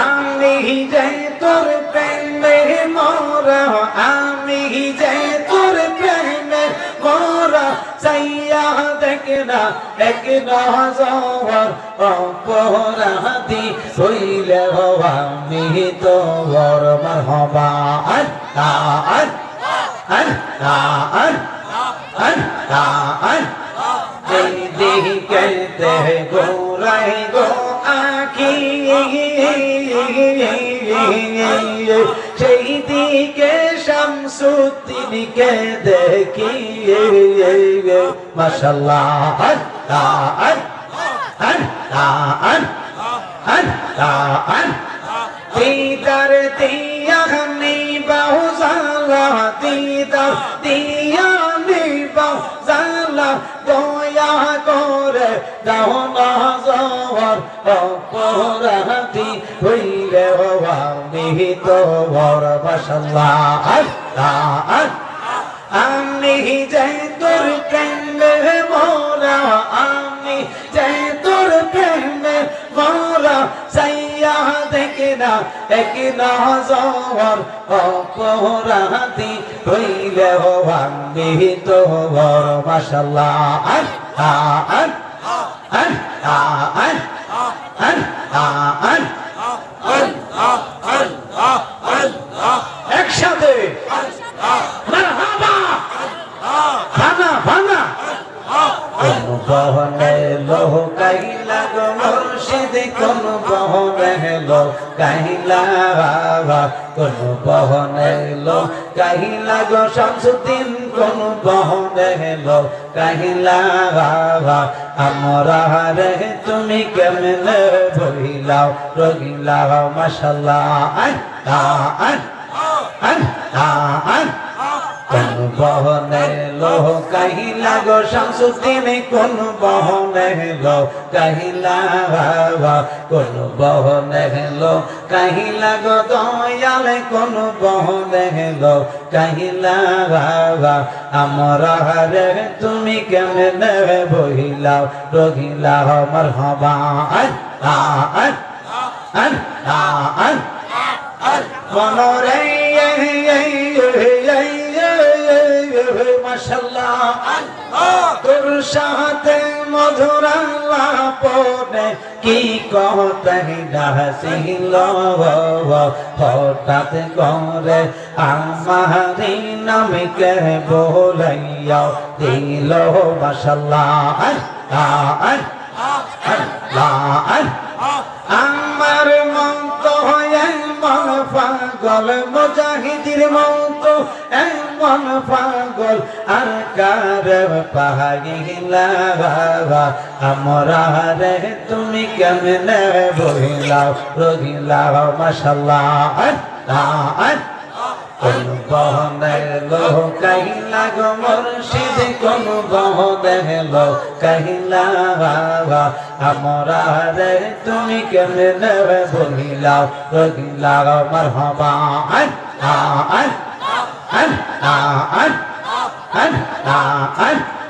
আমি যে তোর প্রেমে মোরা, আমি যে তোর প্রেমে মোরা। সাইয়া দেখ না এক নজর অপরাধী হইলে আমি তো বড় মারহবা আল্লাহ আল্লাহ আল্লাহ আল্লাহ দিকে গোরাই গো আখি সেই দিকে শামসুদ্দিনকে দেখি। আল্লাহ দিদার দিয়া নিবাহু জালা দিদার দাও না যাওয়ার অপরাধী হইলে আমি তো বড় মাশাল্লাহ। আল্লাহ আমি যাই তোর প্রেমে মোরা, আমি যাই তোর প্রেমে মোরা সাইয়া দেখে না এক নজর অপরাধী হইলে আমি তো বড় মাশাল্লাহ। আল্লাহ আল্লাহ আল্লাহ একসাথে। ভাঙা ভাঙা। লোহ কাই গো। মুর্শিদ কোন বহনে লো কাইলা বাবা কোন বহনে লো কাইলা গো শামসুদ্দিন কোন বহনে লো কাইলা বাবা আমরা রে তুমি কেমনে বহিলাও রহিলাও মাশাল্লাহ আল্লাহ আল্লাহ আল্লাহ কোন বহনে লো কাহিলা, গো শামসুদ্দিন কোন বহনে লো কাহিলা, বাবা, কোন বহনে লো কাহিলা, গো দয়াল কোন বহনে লো কাহিলা, বাবা, আমরা রে তুমি কেমনে বহিলাও? রহিলাও মারহাবা আল্লাহ আল্লাহ আল্লাহ মনরে তোর সাথে মধুর পরে কি কহতে ডাসিল হঠাৎ করে আমারি নামকে বলাইয়া দিল মাশাল্লাহ মুজাহিদির মতো, এমন পাগল আর কার পাহিলা বাবা? আমরা রে তুমি কেমনে বহিলাও রহিলাও আর আর কোন বহনে লো কাহিলা গো মুর্শিদ কোন বহনে লো কাহিলা বাবা আমরা রে তুমি কেমনে বলিলাও রহিলাও মারহাবা আল্লাহ আল্লাহ আল্লাহ আল্লাহ